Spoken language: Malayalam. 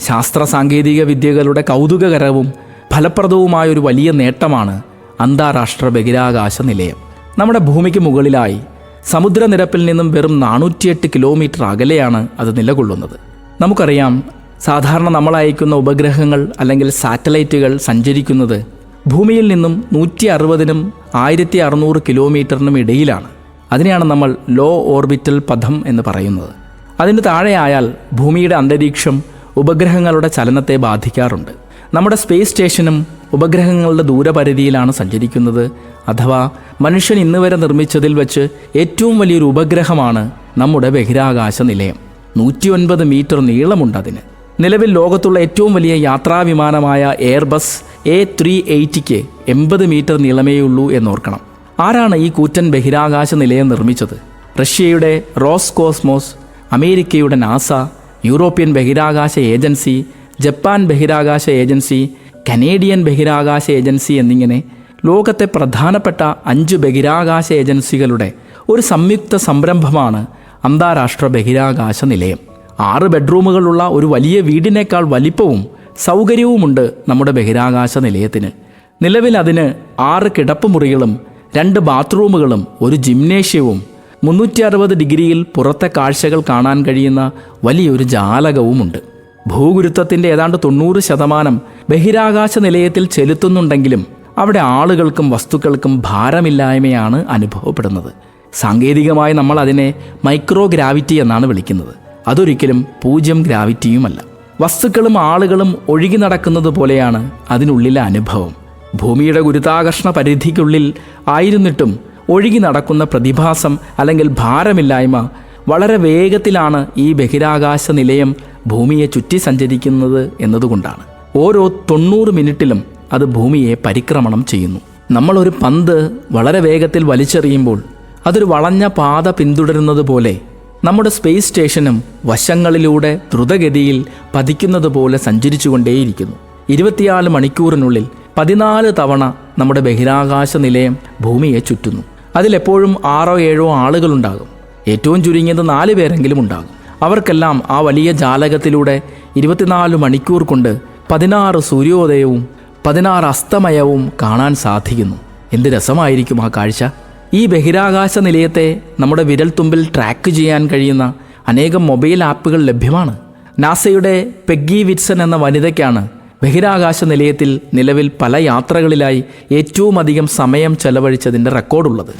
ശാസ്ത്ര സാങ്കേതിക വിദ്യകളുടെ കൗതുകകരവും ഫലപ്രദവുമായ ഒരു വലിയ നേട്ടമാണ് അന്താരാഷ്ട്ര ബഹിരാകാശ നിലയം. നമ്മുടെ ഭൂമിക്ക് മുകളിലായി സമുദ്രനിരപ്പിൽ നിന്നും വെറും നാനൂറ്റിയെട്ട് കിലോമീറ്റർ അകലെയാണ് അത് നിലകൊള്ളുന്നത്. നമുക്കറിയാം സാധാരണ നമ്മൾ അയക്കുന്ന ഉപഗ്രഹങ്ങൾ അല്ലെങ്കിൽ സാറ്റലൈറ്റുകൾ സഞ്ചരിക്കുന്നത് ഭൂമിയിൽ നിന്നും നൂറ്റി അറുപതിനും ആയിരത്തി അറുന്നൂറ് കിലോമീറ്ററിനും ഇടയിലാണ്. അതിനെയാണ് നമ്മൾ ലോ ഓർബിറ്റൽ പഥം എന്ന് പറയുന്നത്. അതിന് താഴെയായാൽ ഭൂമിയുടെ അന്തരീക്ഷം ഉപഗ്രഹങ്ങളുടെ ചലനത്തെ ബാധിക്കാറുണ്ട്. നമ്മുടെ സ്പേസ് സ്റ്റേഷനും ഉപഗ്രഹങ്ങളുടെ ദൂരപരിധിയിലാണ് സഞ്ചരിക്കുന്നത്. അഥവാ മനുഷ്യൻ ഇന്ന് വരെ നിർമ്മിച്ചതിൽ വെച്ച് ഏറ്റവും വലിയൊരു ഉപഗ്രഹമാണ് നമ്മുടെ ബഹിരാകാശ നിലയം. നൂറ്റി ഒൻപത് മീറ്റർ നീളമുണ്ട് അതിന്. നിലവിൽ ലോകത്തുള്ള ഏറ്റവും വലിയ യാത്രാവിമാനമായ എയർബസ് എ ത്രീ എയ്റ്റിക്ക് എൺപത് മീറ്റർ നീളമേയുള്ളൂ എന്നോർക്കണം. ആരാണ് ഈ കൂറ്റൻ ബഹിരാകാശ നിലയം നിർമ്മിച്ചത്? റഷ്യയുടെ റോസ് കോസ്മോസ് അമേരിക്കയുടെ നാസ യൂറോപ്യൻ ബഹിരാകാശ ഏജൻസി ജപ്പാൻ ബഹിരാകാശ ഏജൻസി കനേഡിയൻ ബഹിരാകാശ ഏജൻസി എന്നിങ്ങനെ ലോകത്തെ പ്രധാനപ്പെട്ട അഞ്ച് ബഹിരാകാശ ഏജൻസികളുടെ ഒരു സംയുക്ത സംരംഭമാണ് അന്താരാഷ്ട്ര ബഹിരാകാശ നിലയം. ആറ് ബെഡ്റൂമുകളുള്ള ഒരു വലിയ വീടിനേക്കാൾ വലിപ്പവും സൗകര്യവുമുണ്ട് നമ്മുടെ ബഹിരാകാശ നിലയത്തിന്. നിലവിൽ അതിന് ആറ് കിടപ്പുമുറികളും രണ്ട് ബാത്റൂമുകളും ഒരു ജിംനേഷ്യവും മുന്നൂറ്റി അറുപത് ഡിഗ്രിയിൽ പുറത്തെ കാഴ്ചകൾ കാണാൻ കഴിയുന്ന വലിയൊരു ജാലകവുമുണ്ട്. ഭൂഗുരുത്വത്തിന്റെ ഏതാണ്ട് തൊണ്ണൂറ് ശതമാനം ബഹിരാകാശ നിലയത്തിൽ ചെലുത്തുന്നുണ്ടെങ്കിലും അവിടെ ആളുകൾക്കും വസ്തുക്കൾക്കും ഭാരമില്ലായ്മയാണ് അനുഭവപ്പെടുന്നത്. സാങ്കേതികമായി നമ്മൾ അതിനെ മൈക്രോ ഗ്രാവിറ്റി എന്നാണ് വിളിക്കുന്നത്. അതൊരിക്കലും പൂജ്യം ഗ്രാവിറ്റിയുമല്ല. വസ്തുക്കളും ആളുകളും ഒഴുകി നടക്കുന്നത് പോലെയാണ് അതിനുള്ളിലെ അനുഭവം. ഭൂമിയുടെ ഗുരുതാകർഷണ പരിധിക്കുള്ളിൽ ആയിരുന്നിട്ടും ഒഴുകി നടക്കുന്ന പ്രതിഭാസം അല്ലെങ്കിൽ ഭാരമില്ലായ്മ വളരെ വേഗത്തിലാണ് ഈ ബഹിരാകാശ നിലയം ഭൂമിയെ ചുറ്റി സഞ്ചരിക്കുന്നത് എന്നതുകൊണ്ടാണ്. ഓരോ തൊണ്ണൂറ് മിനിറ്റിലും അത് ഭൂമിയെ പരിക്രമണം ചെയ്യുന്നു. നമ്മളൊരു പന്ത് വളരെ വേഗത്തിൽ വലിച്ചെറിയുമ്പോൾ അതൊരു വളഞ്ഞ പാത പിന്തുടരുന്നത് പോലെ നമ്മുടെ സ്പേസ് സ്റ്റേഷനും വശങ്ങളിലൂടെ ദ്രുതഗതിയിൽ പതിക്കുന്നത് പോലെ സഞ്ചരിച്ചുകൊണ്ടേയിരിക്കുന്നു. ഇരുപത്തിനാല് മണിക്കൂറിനുള്ളിൽ പതിനാല് തവണ നമ്മുടെ ബഹിരാകാശ നിലയം ഭൂമിയെ ചുറ്റുന്നു. അതിലെപ്പോഴും ആറോ ഏഴോ ആളുകളുണ്ടാകും. ഏറ്റവും ചുരുങ്ങിയത് നാല് പേരെങ്കിലും ഉണ്ടാകും. അവർക്കെല്ലാം ആ വലിയ ജാലകത്തിലൂടെ ഇരുപത്തിനാല് മണിക്കൂർ കൊണ്ട് പതിനാറ് സൂര്യോദയവും പതിനാറ് അസ്തമയവും കാണാൻ സാധിക്കുന്നു. എന്ത് രസമായിരിക്കും ആ കാഴ്ച. ഈ ബഹിരാകാശ നിലയത്തെ നമ്മുടെ വിരൽത്തുമ്പിൽ ട്രാക്ക് ചെയ്യാൻ കഴിയുന്ന അനേകം മൊബൈൽ ആപ്പുകൾ ലഭ്യമാണ്. നാസയുടെ പെഗ്ഗി വിറ്റ്സൺ എന്ന വനിതയ്ക്കാണ് ബഹിരാകാശ നിലയത്തിൽ നിലവിൽ പല യാത്രകളിലായി ഏറ്റവും അധികം സമയം ചെലവഴിച്ചതിന്റെ റെക്കോർഡുള്ളത് ഉള്ളത്.